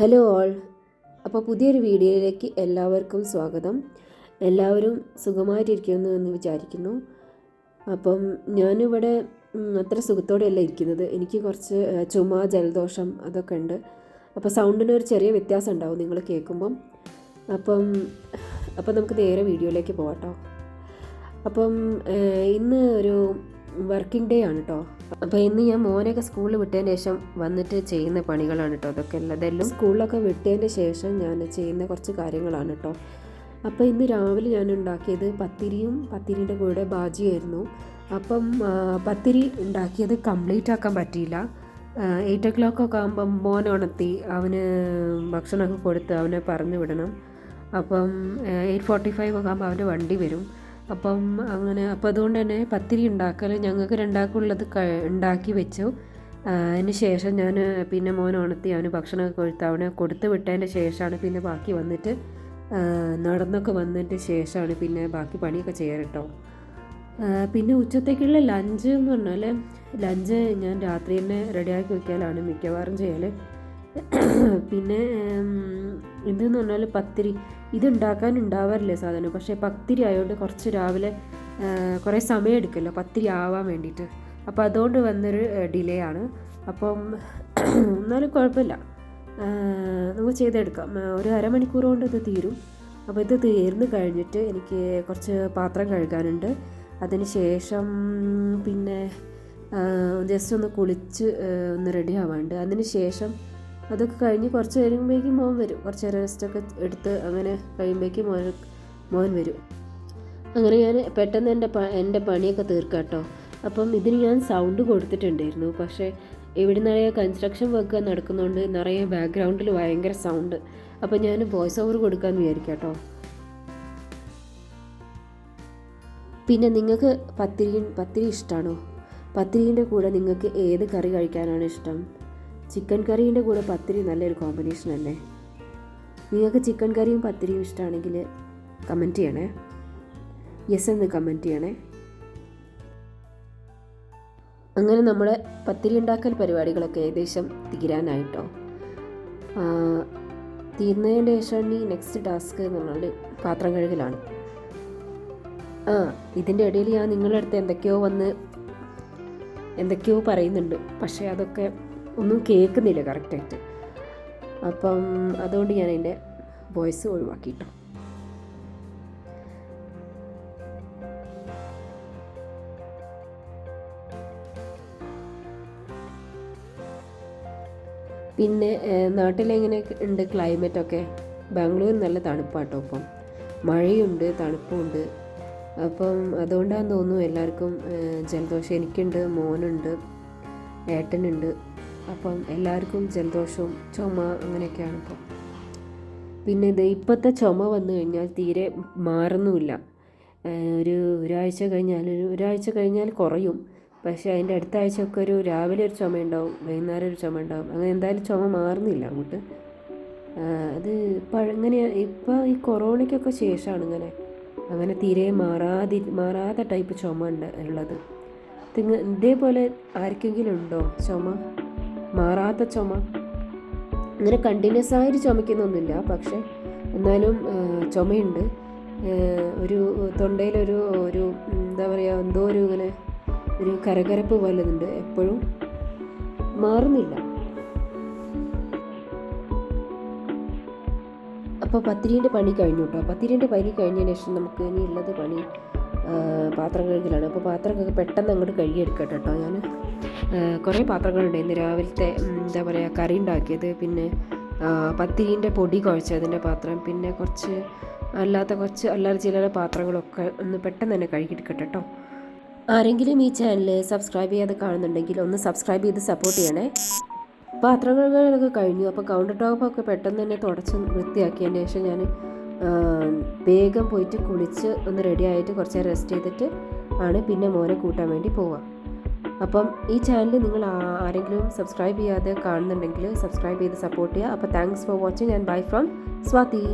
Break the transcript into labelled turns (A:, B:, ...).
A: Hello all. അപ്പോൾ പുതിയൊരു വീഡിയോയിലേക്ക് എല്ലാവർക്കും സ്വാഗതം. എല്ലാവരും സുഖമായിട്ടിരിക്കുന്നു എന്ന് വിചാരിക്കുന്നു. അപ്പം ഞാനിവിടെ അത്ര സുഖത്തോടെയല്ല ഇരിക്കുന്നത്. എനിക്ക് കുറച്ച് ചുമ ജലദോഷം അതൊക്കെ ഉണ്ട്. അപ്പോൾ സൗണ്ടിന് ഒരു ചെറിയ വ്യത്യാസം ഉണ്ടാവും നിങ്ങൾ കേൾക്കുമ്പം. അപ്പം അപ്പം നമുക്ക് നേരെ വീഡിയോയിലേക്ക് പോകട്ടോ അപ്പം ഇന്ന് ഒരു വർക്കിംഗ് ഡേ ആണ് കേട്ടോ അപ്പോൾ ഇന്ന് ഞാൻ മോനൊക്കെ സ്കൂളിൽ വിട്ടതിന് ശേഷം വന്നിട്ട് ചെയ്യുന്ന പണികളാണ് കേട്ടോ അതൊക്കെ ഉള്ളതെല്ലാം സ്കൂളിലൊക്കെ വിട്ടതിന് ശേഷം ഞാൻ ചെയ്യുന്ന കുറച്ച് കാര്യങ്ങളാണ് കേട്ടോ അപ്പോൾ ഇന്ന് രാവിലെ ഞാൻ ഉണ്ടാക്കിയത് പത്തിരിയും പത്തിരിന്റെ കൂടെ ബാജിയായിരുന്നു. അപ്പം പത്തിരി ഉണ്ടാക്കിയത് കംപ്ലീറ്റ് ആക്കാൻ പറ്റിയില്ല. എയ്റ്റ് ഒ ക്ലോക്ക് ഒക്കെ ആകുമ്പം മോൻ ഉണർത്തി അവന് ഭക്ഷണമൊക്കെ കൊടുത്ത് അവനെ പറഞ്ഞു വിടണം. അപ്പം എയ്റ്റ് ഫോർട്ടി ഫൈവ് ഒക്കെ ആകുമ്പോൾ അവന്റെ വണ്ടി വരും. അപ്പം അങ്ങനെ അപ്പം അതുകൊണ്ട് തന്നെ പത്തിരി ഉണ്ടാക്കൽ ഞങ്ങൾക്ക് രണ്ടാൾക്കുള്ളത് ഉണ്ടാക്കി വെച്ചു. അതിന് ശേഷം ഞാൻ പിന്നെ മോൻ ഉണർത്തി അവന് ഭക്ഷണമൊക്കെ കൊടുത്ത് അവനെ കൊടുത്ത് വിട്ടതിന്റെ ശേഷമാണ് പിന്നെ ബാക്കി വന്നിട്ട് നടന്നൊക്കെ വന്നതിന്റെ ശേഷമാണ് പിന്നെ ബാക്കി പണിയൊക്കെ ചെയ്യാറ് കേട്ടോ പിന്നെ ഉച്ചത്തേക്കുള്ള ലഞ്ച് എന്ന് പറഞ്ഞാൽ ലഞ്ച് ഞാൻ രാത്രി തന്നെ റെഡിയാക്കി വയ്ക്കാലാണ് മിക്കവാറും ചെയ്യൽ പിന്നെ എന്തെന്ന് പറഞ്ഞാൽ പത്തിരി. ഇത് ഉണ്ടാക്കാൻ ഉണ്ടാവാറില്ല സാധനം? പക്ഷേ പത്തിരി ആയതുകൊണ്ട് കുറച്ച് രാവിലെ കുറേ സമയം എടുക്കുമല്ലോ പത്തിരി ആവാൻ വേണ്ടിയിട്ട്. അപ്പോൾ അതുകൊണ്ട് വന്നൊരു ഡിലേ ആണ്. അപ്പം എന്നാലും കുഴപ്പമില്ല. നമുക്ക് ചെയ്തെടുക്കാം. ഒരു അരമണിക്കൂർ കൊണ്ട് ഇത് തീരും. അപ്പോൾ ഇത് തീർന്നു കഴിഞ്ഞിട്ട് എനിക്ക് കുറച്ച് പാത്രം കഴുകാനുണ്ട്. അതിന് ശേഷം പിന്നെ ജസ്റ്റ് ഒന്ന് കുളിച്ച് ഒന്ന് റെഡി ആവാനുണ്ട്. അതിന് ശേഷം അതൊക്കെ കഴിഞ്ഞ് കുറച്ച് കഴിയുമ്പോഴേക്കും മോൻ വരും. കുറച്ച് റെസ്റ്റൊക്കെ എടുത്ത് അങ്ങനെ കഴിയുമ്പോഴേക്കും മോൻ മോൻ വരും. അങ്ങനെ ഞാൻ പെട്ടെന്ന് എന്റെ എന്റെ പണിയൊക്കെ തീർക്കാം കേട്ടോ. അപ്പം ഇതിന് ഞാൻ സൗണ്ട് കൊടുത്തിട്ടുണ്ടായിരുന്നു. പക്ഷേ ഇവിടെ നിറയെ കൺസ്ട്രക്ഷൻ വർക്ക് നടക്കുന്നതുകൊണ്ട് നിറയെ ബാക്ക്ഗ്രൗണ്ടിൽ ഭയങ്കര സൗണ്ട് അപ്പം ഞാൻ വോയിസ് ഓവർ കൊടുക്കാമെന്ന് വിചാരിക്കാം കേട്ടോ. പിന്നെ നിങ്ങൾക്ക് പത്തിരി പത്തിരി ഇഷ്ടമാണോ പത്തിരീന്റെ കൂടെ നിങ്ങൾക്ക് ഏത് കറി കഴിക്കാനാണ് ഇഷ്ടം? ചിക്കൻ കറീന്റെ കൂടെ പത്തിരി നല്ലൊരു കോമ്പിനേഷൻ അല്ലേ? നിങ്ങൾക്ക് ചിക്കൻ കറിയും പത്തിരിയും ഇഷ്ടമാണെങ്കിൽ കമന്റ് ചെയ്യണേ. യെസ് എന്ന് കമന്റ് ചെയ്യണേ. അങ്ങനെ നമ്മുടെ പത്തിരി ഉണ്ടാക്കൽ പരിപാടികളൊക്കെ ഏകദേശം തീരാനായിട്ടോ. ആ, തീർന്നതിന് ശേഷം ഈ നെക്സ്റ്റ് ടാസ്ക് നമ്മളുടെ പാത്രം കഴുകലാണ്. ആ ഇതിന്റെ ഇടയിൽ ഞാൻ നിങ്ങളുടെ അടുത്ത് എന്തൊക്കെയോ വന്ന് എന്തൊക്കെയോ പറയുന്നുണ്ട്. പക്ഷേ അതൊക്കെ ഒന്നും കേൾക്കുന്നില്ല കറക്റ്റായിട്ട് അപ്പം അതുകൊണ്ട് ഞാൻ എന്റെ വോയിസ് ഒഴിവാക്കിയിട്ടു. പിന്നെ നാട്ടിലെങ്ങനെ ഉണ്ട് ക്ലൈമറ്റൊക്കെ ബാംഗ്ലൂർ നല്ല തണുപ്പാട്ടോ ഇപ്പം. മഴയുണ്ട് തണുപ്പുണ്ട്. അപ്പം അതുകൊണ്ടാന്ന് തോന്നുന്നു എല്ലാവർക്കും ജലദോഷം എനിക്കുണ്ട് മോനുണ്ട് ഏട്ടനുണ്ട്. അപ്പം എല്ലാവർക്കും ജലദോഷവും ചുമ അങ്ങനെയൊക്കെയാണ് ഇപ്പോൾ പിന്നെ ഇത് ഇപ്പോഴത്തെ ചുമ വന്നു കഴിഞ്ഞാൽ തീരെ മാറുന്നുമില്ല. ഒരു ഒരാഴ്ച കഴിഞ്ഞാൽ ഒരു ഒരാഴ്ച കഴിഞ്ഞാൽ കുറയും. പക്ഷേ അതിന്റെ അടുത്ത ആഴ്ചയൊക്കെ ഒരു രാവിലെ ഒരു ചുമ ഉണ്ടാവും വൈകുന്നേരം ഒരു ചുമ ഉണ്ടാവും. അങ്ങനെ എന്തായാലും ചുമ മാറുന്നില്ല അങ്ങോട്ട്. അത് ഇപ്പം അങ്ങനെ ഇപ്പം ഈ കൊറോണയ്ക്കൊക്കെ ശേഷമാണ് ഇങ്ങനെ അങ്ങനെ തീരെ മാറാതി മാറാത്ത ടൈപ്പ് ചുമ ഉണ്ട് ഉള്ളത്. ഇതേപോലെ ആർക്കെങ്കിലും ഉണ്ടോ ചുമ? മാറാത്ത ചുമ. അങ്ങനെ കണ്ടിന്യൂസ് ആയിട്ട് ചുമക്കുന്നൊന്നുമില്ല പക്ഷേ എന്നാലും ചുമയുണ്ട്. ഒരു തൊണ്ടയിലൊരു ഒരു എന്താ പറയുക എന്തോ ഒരു ഇങ്ങനെ ഒരു കരകരപ്പ് പോലെ എപ്പോഴും മാറുന്നില്ല. അപ്പോൾ പത്തിരീന്റെ പണി കഴിഞ്ഞു കേട്ടോ. പത്തിരീന്റെ പണി കഴിഞ്ഞതിന് ശേഷം നമുക്ക് ഇനി ഉള്ളത് പണി പാത്രം കഴുകലാണ്. അപ്പോൾ പാത്രമൊക്കെ പെട്ടെന്ന് അങ്ങോട്ട് കഴുകിയെടുക്കട്ടെ കേട്ടോ ഞാൻ കുറേ പാത്രങ്ങളുണ്ട് ഇന്ന് രാവിലത്തെ എന്താ പറയുക കറി ഉണ്ടാക്കിയത്. പിന്നെ പത്തിരീന്റെ പൊടി കുഴച്ചതിന്റെ പാത്രം. പിന്നെ കുറച്ച് അല്ലാത്ത കുറച്ച് അല്ലാതെ ചില പാത്രങ്ങളൊക്കെ ഒന്ന് പെട്ടെന്ന് തന്നെ കഴുകിയെടുക്കട്ടെ കേട്ടോ ആരെങ്കിലും ഈ ചാനൽ സബ്സ്ക്രൈബ് ചെയ്യാതെ കാണുന്നുണ്ടെങ്കിൽ ഒന്ന് സബ്സ്ക്രൈബ് ചെയ്ത് സപ്പോർട്ട് ചെയ്യണേ. പാത്രങ്ങൾ കഴിഞ്ഞു. അപ്പോൾ കൗണ്ടർ ടോപ്പൊക്കെ പെട്ടെന്ന് തന്നെ തുടച്ച് വൃത്തിയാക്കിയതിന് ശേഷം ഞാൻ വേഗം പോയിട്ട് കുളിച്ച് ഒന്ന് റെഡി ആയിട്ട് കുറച്ച് റെസ്റ്റ് ചെയ്തിട്ട് ആണ് പിന്നെ മോനെ കൂട്ടാൻ വേണ്ടി പോവുക. അപ്പം ഈ ചാനൽ നിങ്ങൾ ആരെങ്കിലും സബ്സ്ക്രൈബ് ചെയ്യാതെ കാണുന്നുണ്ടെങ്കിൽ സബ്സ്ക്രൈബ് ചെയ്ത് സപ്പോർട്ട് ചെയ്യുക. അപ്പോൾ thanks for watching and bye from Swathi.